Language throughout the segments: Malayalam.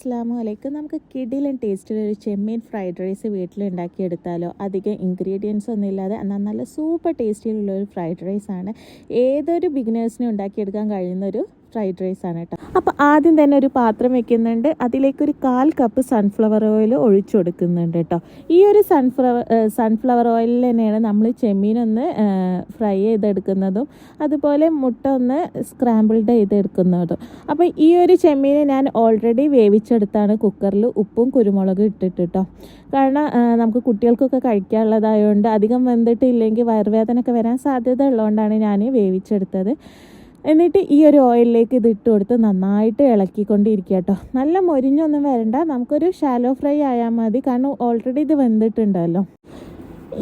അസ്സാം വലൈക്കും നമുക്ക് കിടിലൻ ടേസ്റ്റിൽ ഒരു ചെമ്മീൻ ഫ്രൈഡ് റൈസ് വീട്ടിൽ ഉണ്ടാക്കിയെടുത്താലോ? അധികം ഇൻഗ്രീഡിയൻസ് ഒന്നും ഇല്ലാതെ എന്നാൽ നല്ല സൂപ്പർ ടേസ്റ്റിലുള്ള ഒരു ഫ്രൈഡ് റൈസാണ് ഏതൊരു ബിഗിനേഴ്സിനും ഉണ്ടാക്കിയെടുക്കാൻ കഴിയുന്ന ഒരു ഫ്രൈഡ് റൈസ് ആണ് കേട്ടോ. അപ്പോൾ ആദ്യം തന്നെ ഒരു പാത്രം വെക്കുന്നുണ്ട്. അതിലേക്ക് ഒരു കാൽ കപ്പ് സൺഫ്ലവർ ഓയിൽ ഒഴിച്ചു കൊടുക്കുന്നുണ്ട് കേട്ടോ. ഈ ഒരു സൺഫ്ലവർ സൺഫ്ലവർ ഓയിലിൽ തന്നെയാണ് നമ്മൾ ചെമ്മീനൊന്ന് ഫ്രൈ ചെയ്തെടുക്കുന്നതും അതുപോലെ മുട്ട ഒന്ന് സ്ക്രാമ്പിൾഡ് ചെയ്തെടുക്കുന്നതും. അപ്പോൾ ഈ ഒരു ചെമ്മീന് ഞാൻ ഓൾറെഡി വേവിച്ചെടുത്താണ് കുക്കറിൽ ഉപ്പും കുരുമുളകും ഇട്ടിട്ട് കേട്ടോ. കാരണം നമുക്ക് കുട്ടികൾക്കൊക്കെ കഴിക്കാനുള്ളതായതുകൊണ്ട് അധികം വെന്തിട്ടില്ലെങ്കിൽ വയറുവേദനയൊക്കെ വരാൻ സാധ്യത ഉള്ളതുകൊണ്ടാണ് ഞാൻ വേവിച്ചെടുത്തത്. എന്നിട്ട് ഈ ഒരു ഓയിലിലേക്ക് ഇത് ഇട്ട് കൊടുത്ത് നന്നായിട്ട് ഇളക്കിക്കൊണ്ടിരിക്കുക കേട്ടോ. നല്ല മൊരിഞ്ഞൊന്നും വരണ്ട. നമുക്കൊരു ഷാലോ ഫ്രൈ ആയാൽ മതി. കാരണം ഓൾറെഡി ഇത് വെന്തിട്ടുണ്ടല്ലോ.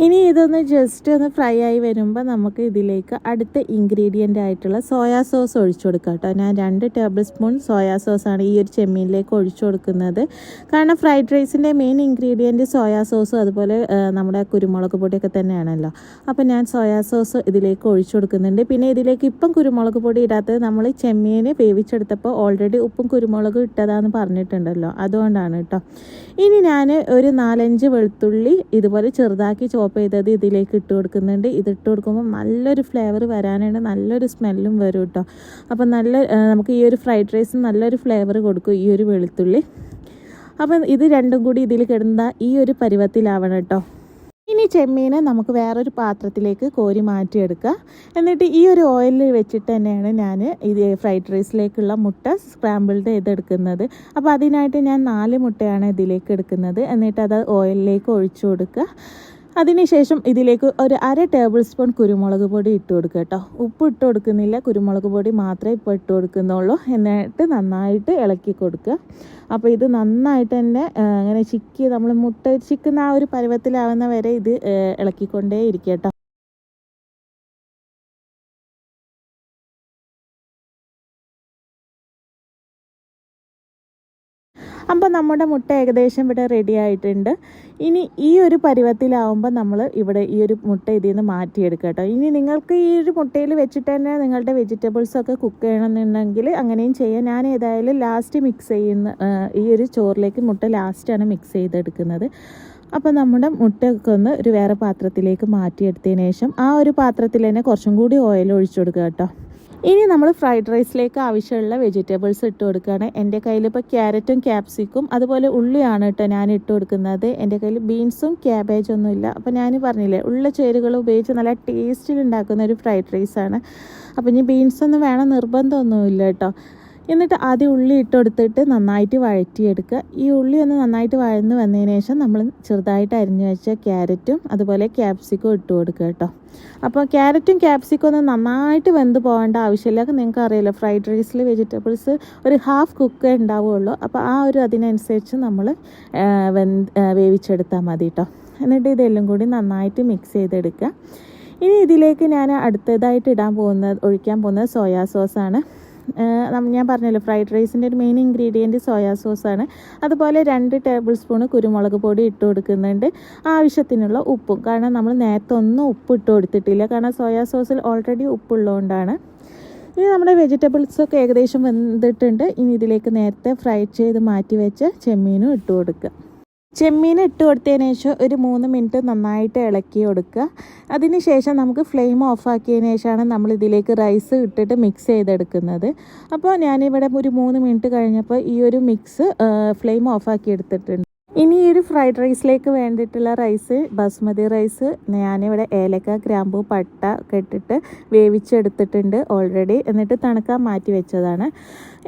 ഇനി ഇതൊന്ന് ജസ്റ്റ് ഒന്ന് ഫ്രൈ ആയി വരുമ്പോൾ നമുക്ക് ഇതിലേക്ക് അടുത്ത ഇൻഗ്രീഡിയന്റ് ആയിട്ടുള്ള സോയാ സോസ് ഒഴിച്ചു കൊടുക്കാം കേട്ടോ. ഞാൻ രണ്ട് ടേബിൾ സ്പൂൺ സോയാ സോസാണ് ഈ ഒരു ചെമ്മീനിലേക്ക് ഒഴിച്ചു കൊടുക്കുന്നത്. കാരണം ഫ്രൈഡ് റൈസിന്റെ മെയിൻ ഇൻഗ്രീഡിയന്റ് സോയാ സോസും അതുപോലെ നമ്മുടെ കുരുമുളക് പൊടിയൊക്കെ തന്നെയാണല്ലോ. അപ്പോൾ ഞാൻ സോയാ സോസ് ഇതിലേക്ക് ഒഴിച്ചു കൊടുക്കുന്നുണ്ട്. പിന്നെ ഇതിലേക്ക് ഇപ്പം കുരുമുളക് പൊടി ഇടാത്തത് നമ്മൾ ചെമ്മീന് വേവിച്ചെടുത്തപ്പോൾ ഓൾറെഡി ഉപ്പും കുരുമുളകും ഇട്ടതാന്ന് പറഞ്ഞിട്ടുണ്ടല്ലോ. അതുകൊണ്ടാണ് കേട്ടോ. ഇനി ഞാൻ ഒരു നാലഞ്ച് വെളുത്തുള്ളി ഇതുപോലെ ചെറുതാക്കി ചോപ്പ് ചെയ്തത് ഇതിലേക്ക് ഇട്ട് കൊടുക്കുന്നുണ്ട്. ഇത് കൊടുക്കുമ്പോൾ നല്ലൊരു ഫ്ലേവർ വരാനുണ്ട് നല്ലൊരു സ്മെല്ലും വരും കേട്ടോ അപ്പം നല്ല നമുക്ക് ഈ ഒരു ഫ്രൈഡ് റൈസ് നല്ലൊരു ഫ്ലേവർ കൊടുക്കും ഈ ഒരു വെളുത്തുള്ളി. അപ്പം ഇത് രണ്ടും കൂടി ഇതിൽ കിടന്ന ഈ ഒരു പരുവത്തിലാവണം കേട്ടോ ഇനി ചെമ്മീനെ നമുക്ക് വേറൊരു പാത്രത്തിലേക്ക് കോരി മാറ്റിയെടുക്കുക എന്നിട്ട് ഈ ഒരു ഓയിലിൽ വെച്ചിട്ട് തന്നെയാണ് ഞാൻ ഇത് ഫ്രൈഡ് റൈസിലേക്കുള്ള മുട്ട സ്ക്രാമ്പിൾഡ് ചെയ്തെടുക്കുന്നത്. അപ്പോൾ അതിനായിട്ട് ഞാൻ നാല് മുട്ടയാണ് ഇതിലേക്ക് എടുക്കുന്നത്. എന്നിട്ട് അത് ഓയിലിലേക്ക് ഒഴിച്ചു കൊടുക്കുക. അതിനുശേഷം ഇതിലേക്ക് ഒരു അര ടേബിൾ സ്പൂൺ കുരുമുളക് പൊടി ഇട്ട് കൊടുക്കുക കേട്ടോ. ഉപ്പ് ഇട്ട് കൊടുക്കുന്നില്ല. കുരുമുളക് പൊടി മാത്രമേ ഇപ്പോൾ ഇട്ട് കൊടുക്കുന്നുള്ളൂ. എന്നിട്ട് നന്നായിട്ട് ഇളക്കി കൊടുക്കുക. അപ്പോൾ ഇത് നന്നായിട്ട് തന്നെ അങ്ങനെ ചിക്കി നമ്മൾ മുട്ട ചിക്കുന്ന ആ ഒരു പരുവത്തിലാവുന്ന വരെ ഇത് ഇളക്കിക്കൊണ്ടേ ഇരിക്കുക കേട്ടോ. അപ്പോൾ നമ്മുടെ മുട്ട ഏകദേശം ഇവിടെ റെഡി ആയിട്ടുണ്ട്. ഇനി ഈ ഒരു പരുവത്തിലാവുമ്പോൾ നമ്മൾ ഇവിടെ ഈ ഒരു മുട്ട ഇതിൽ നിന്ന് മാറ്റിയെടുക്കുക കേട്ടോ. ഇനി നിങ്ങൾക്ക് ഈ ഒരു മുട്ടയിൽ വെച്ചിട്ട് തന്നെ നിങ്ങളുടെ വെജിറ്റബിൾസൊക്കെ കുക്ക് ചെയ്യണമെന്നുണ്ടെങ്കിൽ അങ്ങനെയും ചെയ്യാം. ഞാൻ ഏതായാലും ലാസ്റ്റ് മിക്സ് ചെയ്യുന്ന ഈ ഒരു ചോറിലേക്ക് മുട്ട ലാസ്റ്റാണ് മിക്സ് ചെയ്തെടുക്കുന്നത്. അപ്പോൾ നമ്മുടെ മുട്ടയൊക്കെ ഒന്ന് ഒരു വേറെ പാത്രത്തിലേക്ക് മാറ്റിയെടുത്തതിന് ശേഷം ആ ഒരു പാത്രത്തിൽ തന്നെ കുറച്ചും കൂടി ഓയിൽ ഒഴിച്ചു കൊടുക്കുക കേട്ടോ. ഇനി നമ്മൾ ഫ്രൈഡ് റൈസിലേക്ക് ആവശ്യമുള്ള വെജിറ്റബിൾസ് ഇട്ട് കൊടുക്കുകയാണ്. എന്റെ കയ്യിൽ ഇപ്പോൾ ക്യാരറ്റും ക്യാപ്സിക്കും അതുപോലെ ഉള്ളിയാണ് കേട്ടോ ഞാൻ ഇട്ട് കൊടുക്കുന്നത്. എന്റെ കയ്യിൽ ബീൻസും ക്യാബേജ് ഒന്നും ഇല്ല. അപ്പോൾ ഞാൻ പറഞ്ഞില്ലേ ഉള്ള ചേരുകൾ ഉപയോഗിച്ച് നല്ല ടേസ്റ്റിൽ ഉണ്ടാക്കുന്ന ഒരു ഫ്രൈഡ് റൈസാണ് അപ്പോൾ ഇനി ബീൻസൊന്നും വേണം നിർബന്ധമൊന്നുമില്ല കേട്ടോ. എന്നിട്ട് ആദ്യം ഉള്ളി ഇട്ടെടുത്തിട്ട് നന്നായിട്ട് വഴറ്റിയെടുക്കുക. ഈ ഉള്ളി ഒന്ന് നന്നായിട്ട് വഴന്ന് വന്നതിന് ശേഷം നമ്മൾ ചെറുതായിട്ട് അരിഞ്ഞു വെച്ച ക്യാരറ്റും അതുപോലെ ക്യാപ്സിക്കും ഇട്ട് കൊടുക്കുക കേട്ടോ. അപ്പോൾ ക്യാരറ്റും ക്യാപ്സിക്കും ഒന്ന് നന്നായിട്ട് വെന്ത് പോകേണ്ട ആവശ്യമില്ല. നിങ്ങൾക്ക് അറിയില്ല ഫ്രൈഡ് റൈസിൽ വെജിറ്റബിൾസ് ഒരു ഹാഫ് കുക്കേ ഉണ്ടാവുകയുള്ളൂ അപ്പോൾ ആ ഒരു അതിനനുസരിച്ച് നമ്മൾ വെന്ത് വേവിച്ചെടുത്താൽ മതി കേട്ടോ. എന്നിട്ട് ഇതെല്ലാം കൂടി നന്നായിട്ട് മിക്സ് ചെയ്തെടുക്കുക. ഇനി ഇതിലേക്ക് ഞാൻ അടുത്തതായിട്ട് ഇടാൻ പോകുന്നത് ഒഴിക്കാൻ പോകുന്നത് സോയാ സോസാണ്. ഞാൻ പറഞ്ഞല്ലോ ഫ്രൈഡ് റൈസിന്റെ ഒരു മെയിൻ ഇൻഗ്രീഡിയന്റ് സോയാ സോസാണ് അതുപോലെ രണ്ട് ടേബിൾ സ്പൂൺ കുരുമുളക് പൊടി ഇട്ട് കൊടുക്കുന്നുണ്ട്. ആവശ്യത്തിനുള്ള ഉപ്പും. കാരണം നമ്മൾ നേരത്തെ ഒന്നും ഉപ്പ് ഇട്ട് കൊടുത്തിട്ടില്ല. കാരണം സോയാ സോസിൽ ഓൾറെഡി ഉപ്പുള്ളതുകൊണ്ടാണ്. ഇനി നമ്മുടെ വെജിറ്റബിൾസൊക്കെ ഏകദേശം വെന്തിട്ടുണ്ട്. ഇനി ഇതിലേക്ക് നേരത്തെ ഫ്രൈ ചെയ്ത് മാറ്റി വെച്ച ചെമ്മീനും ഇട്ട് കൊടുക്കുക. ചെമ്മീൻ ഇട്ട് കൊടുത്തതിന് ശേഷം ഒരു മൂന്ന് മിനിറ്റ് നന്നായിട്ട് ഇളക്കി കൊടുക്കുക. അതിന് ശേഷം നമുക്ക് ഫ്ലെയിം ഓഫാക്കിയതിന് ശേഷമാണ് നമ്മൾ ഇതിലേക്ക് റൈസ് ഇട്ടിട്ട് മിക്സ് ചെയ്തെടുക്കുന്നത്. അപ്പോൾ ഞാനിവിടെ ഒരു മൂന്ന് മിനിറ്റ് കഴിഞ്ഞപ്പോൾ ഈ ഒരു മിക്സ് ഫ്ലെയിം ഓഫാക്കി എടുത്തിട്ടുണ്ട്. ഫ്രൈഡ് റൈസിലേക്ക് വേണ്ടിയിട്ടുള്ള റൈസ് ബസ്മതി റൈസ് ഞാനിവിടെ ഏലക്ക ഗ്രാമ്പു പട്ട ഒക്കെ ഇട്ടിട്ട് വേവിച്ചെടുത്തിട്ടുണ്ട് ഓൾറെഡി എന്നിട്ട് തണുക്കാൻ മാറ്റി വെച്ചതാണ്.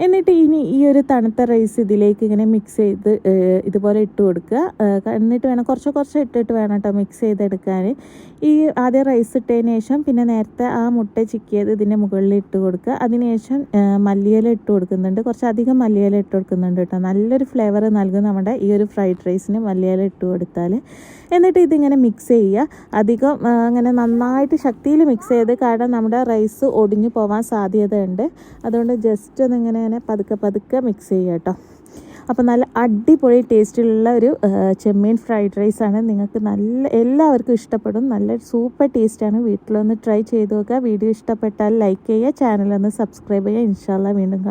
എന്നിട്ട് ഇനി ഈ ഒരു തണുത്ത റൈസ് ഇതിലേക്ക് ഇങ്ങനെ മിക്സ് ചെയ്ത് ഇതുപോലെ ഇട്ട് കൊടുക്കുക. എന്നിട്ട് വേണം കുറച്ച് കുറച്ച് ഇട്ടിട്ട് വേണം കേട്ടോ മിക്സ് ചെയ്തെടുക്കാൻ. ഈ ആദ്യം റൈസ് ഇട്ടതിന് ശേഷം പിന്നെ നേരത്തെ ആ മുട്ട ചിക്കിയത് ഇതിന്റെ മുകളിൽ ഇട്ട് കൊടുക്കുക. അതിനുശേഷം മല്ലിയില ഇട്ട് കൊടുക്കുന്നുണ്ട്. കുറച്ചധികം മല്ലിയില ഇട്ട് കൊടുക്കുന്നുണ്ട് കേട്ടോ നല്ലൊരു ഫ്ലേവർ നൽകും നമ്മുടെ ഈ ഒരു ഫ്രൈഡ് റൈസിന് മല്ലിയില ഇട്ട് കൊടുത്താൽ എന്നിട്ട് ഇതിങ്ങനെ മിക്സ് ചെയ്യുക. അധികം അങ്ങനെ നന്നായിട്ട് ശക്തിയിൽ മിക്സ് ചെയ്ത് കാരണം നമ്മുടെ റൈസ് ഒടിഞ്ഞു പോകാൻ സാധ്യതയുണ്ട്. അതുകൊണ്ട് ജസ്റ്റ് ഒന്നിങ്ങനെ ഇങ്ങനെ പതുക്കെ പതുക്കെ മിക്സ് ചെയ്യുക കേട്ടോ അപ്പോൾ നല്ല അടിപൊളി ടേസ്റ്റിലുള്ള ഒരു ചെമ്മീൻ ഫ്രൈഡ് റൈസാണ് നിങ്ങൾക്ക് നല്ല എല്ലാവർക്കും ഇഷ്ടപ്പെടും. നല്ല സൂപ്പർ ടേസ്റ്റാണ് വീട്ടിലൊന്ന് ട്രൈ ചെയ്ത് നോക്കുക. വീഡിയോ ഇഷ്ടപ്പെട്ടാൽ ലൈക്ക് ചെയ്യുക. ചാനലൊന്ന് സബ്സ്ക്രൈബ് ചെയ്യുക. ഇൻഷാല്ല വീണ്ടും കാണാം.